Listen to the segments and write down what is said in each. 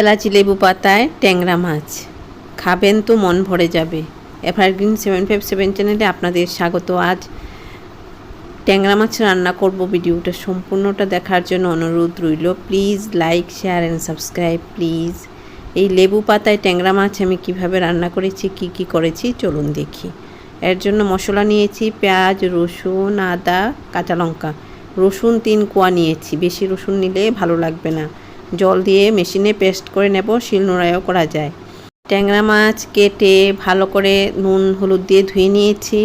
এলাচি, লেবু পাতায় ট্যাংরা মাছ। খাবেন তো মন ভরে যাবে। এভারগ্রিন সেভেন ফাইভ সেভেন চ্যানেলে আপনাদের স্বাগত। আজ ট্যাংরা মাছ রান্না করব ভিডিওটা সম্পূর্ণটা দেখার জন্য অনুরোধ রইল। Please like, share and subscribe please. এই লেবু পাতায় ট্যাংরা মাছ আমি কীভাবে রান্না করেছি, কি কি করেছি, চলুন দেখি। এর জন্য মশলা নিয়েছি, পেঁয়াজ, রসুন, আদা, কাঁচা লঙ্কা। রসুন তিন কোয়া নিয়েছি। বেশি রসুন নিলে ভালো লাগবে না। জল দিয়ে মেশিনে পেস্ট করে নেব, শিলনোড়ায়ও করা যায়। ট্যাংরা মাছ কেটে ভালো করে নুন হলুদ দিয়ে ধুয়ে নিয়েছি।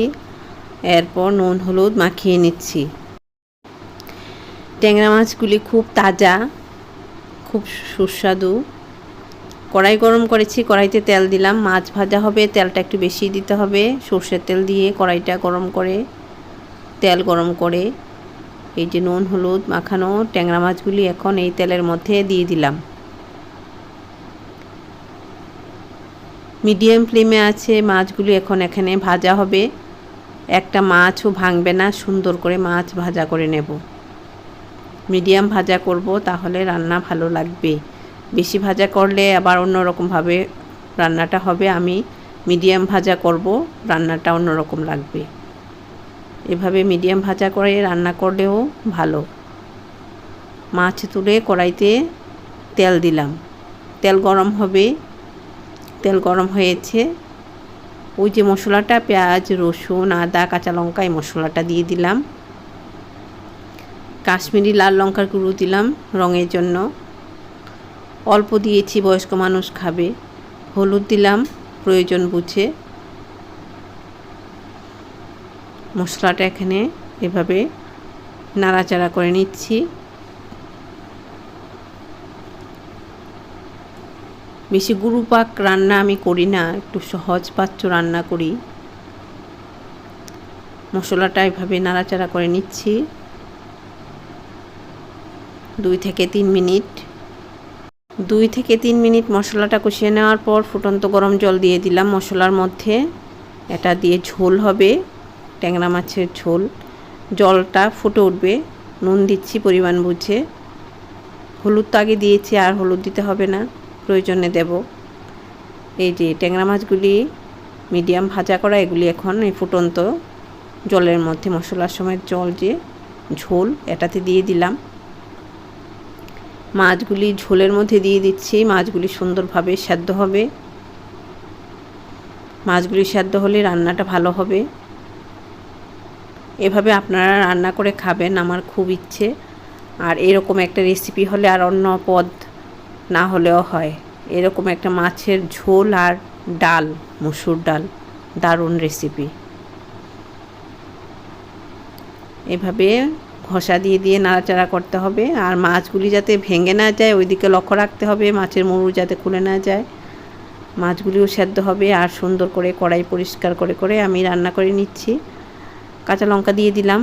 এরপর নুন হলুদ মাখিয়ে নিচ্ছি। ট্যাংরা মাছগুলি খুব তাজা, খুব সুস্বাদু। কড়াই গরম করেছি, কড়াইতে তেল দিলাম। মাছ ভাজা হবে, তেলটা একটু বেশি দিতে হবে। সর্ষের তেল দিয়ে কড়াইটা গরম করে, তেল গরম করে এই যে নুন, হলুদ, মাখানো ট্যাংরা মাছগুলি এখন এই তেলের মধ্যে দিয়ে দিলাম। মিডিয়াম ফ্লেমে আছে মাছগুলি, এখন এখানে ভাজা হবে। একটা মাছও ভাঙবে না, সুন্দর করে মাছ ভাজা করে নেব। মিডিয়াম ভাজা করব, তাহলে রান্না ভালো লাগবে। বেশি ভাজা করলে আবার অন্যরকমভাবে রান্নাটা হবে। আমি মিডিয়াম ভাজা করব, রান্নাটা অন্যরকম লাগবে। এভাবে মিডিয়াম ভাজা করে রান্না করলেও ভালো। মাছ তুলে কড়াইতে তেল দিলাম। তেল গরম হবে। তেল গরম হয়েছে। ওই যে মশলাটা, পেঁয়াজ, রসুন, আদা, কাঁচা লঙ্কা, এই মশলাটা দিয়ে দিলাম। কাশ্মীরি লাল লঙ্কার গুঁড়ো দিলাম রঙের জন্য। অল্প দিয়েছি, বয়স্ক মানুষ খাবে। হলুদ দিলাম প্রয়োজন বুঝে। মশলাটা এখানে এভাবে নাড়াচাড়া করে নিচ্ছি। বেশি গুরুপাক রান্না আমি করি না, একটু সহজ পাচ্য রান্না করি। মশলাটা এভাবে নাড়াচাড়া করে নিচ্ছি। দুই থেকে তিন মিনিট। দুই থেকে তিন মিনিট মশলাটা কষিয়ে নেওয়ার পর ফুটন্ত গরম জল দিয়ে দিলাম মশলার মধ্যে। এটা দিয়ে ঝোল হবে। ট্যাংরা মাছের ঝোল। জলটা ফুটে উঠবে, নুন দিচ্ছি, পরিমাণ বুঝে। হলুদ তো আগে দিয়েছি, আর হলুদ দিতে হবে না, প্রয়োজনে দেব। এই যে ট্যাংরা মাছগুলি মিডিয়াম ভাজা করা, এগুলি এখন এই ফুটন্ত জলের মধ্যে, মশলার সময় জল যে ঝোল, এটাতে দিয়ে দিলাম। মাছগুলি ঝোলের মধ্যে দিয়ে দিচ্ছি, মাছগুলি সুন্দরভাবে সেদ্ধ হবে। মাছগুলি সেদ্ধ হলে রান্নাটা ভালো হবে। এভাবে আপনারা রান্না করে খাবেন, আমার খুব ইচ্ছে। আর এরকম একটা রেসিপি হলে আর অন্য পদ না হলেও হয়। এরকম একটা মাছের ঝোল আর ডাল, মুসুর ডাল, দারুণ রেসিপি এভাবে ঘষা দিয়ে দিয়ে নাড়াচাড়া করতে হবে। আর মাছগুলি যাতে ভেঙে না যায়, ওইদিকে লক্ষ্য রাখতে হবে, মাছের মুড়ু যাতে খুলে না যায়। মাছগুলিও সেদ্ধ হবে, আর সুন্দর করে কড়াই পরিষ্কার করে করে আমি রান্না করে নিচ্ছি। কাঁচা লঙ্কা দিয়ে দিলাম।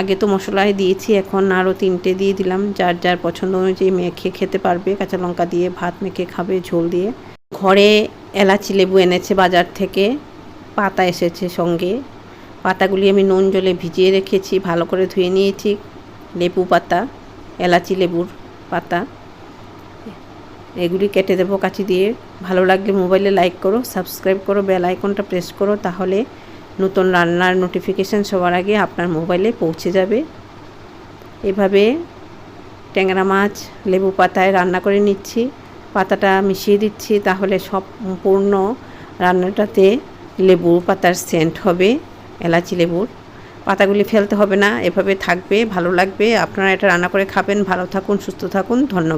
আগে তো মশলায় দিয়েছি, এখন আরও তিনটে দিয়ে দিলাম। যার যার পছন্দ অনুযায়ী মেখে খেতে পারবে। কাঁচা লঙ্কা দিয়ে ভাত মেখে খাবে, ঝোল দিয়ে। ঘরে এলাচি, লেবু এনেছে বাজার থেকে। পাতা এসেছে সঙ্গে। পাতাগুলি আমি নুন জলে ভিজিয়ে রেখেছি, ভালো করে ধুয়ে নিয়েছি। লেবু পাতা, এলাচি লেবুর পাতা। এগুলি কেটে দেবো কাঁচি দিয়ে। ভালো লাগলে মোবাইলে লাইক করো, সাবস্ক্রাইব করো, বেল আইকনটা প্রেস করো, তাহলে নতুন রান্নার নোটিফিকেশান সবার আগে আপনার মোবাইলে পৌঁছে যাবে। এভাবে ট্যাংরা মাছ, লেবু পাতায় রান্না করে নিচ্ছি। পাতাটা মিশিয়ে দিচ্ছি, তাহলে সম্পূর্ণ রান্নাটাতে লেবু পাতার সেন্ট হবে, এলাচি লেবুর। পাতাগুলি ফেলতে হবে না, এভাবে থাকবে, ভালো লাগবে। আপনারা এটা রান্না করে খাবেন। ভালো থাকুন, সুস্থ থাকুন। ধন্যবাদ।